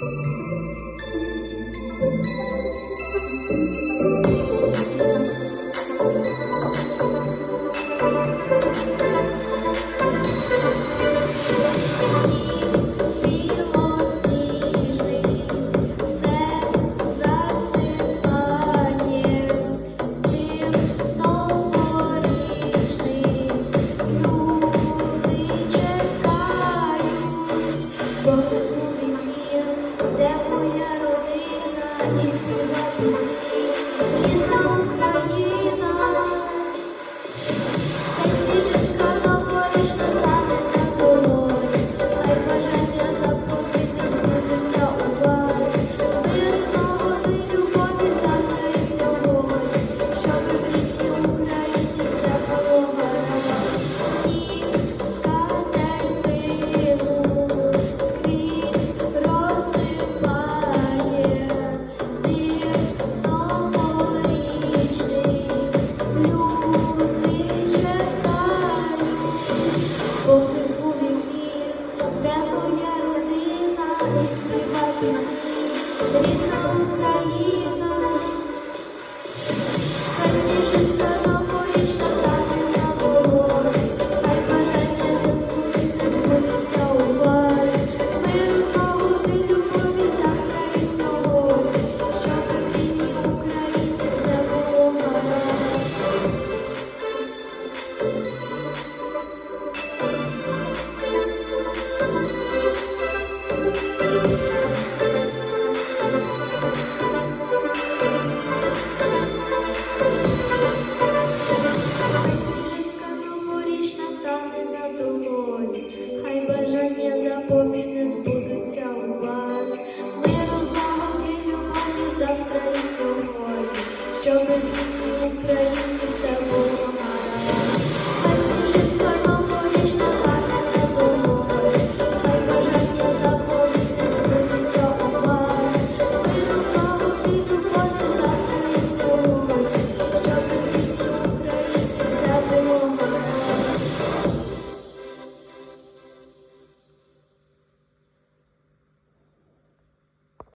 Música Поміни збудуться у вас, миру злагоди, любові завтра і сьогодні, щоб ми Україну.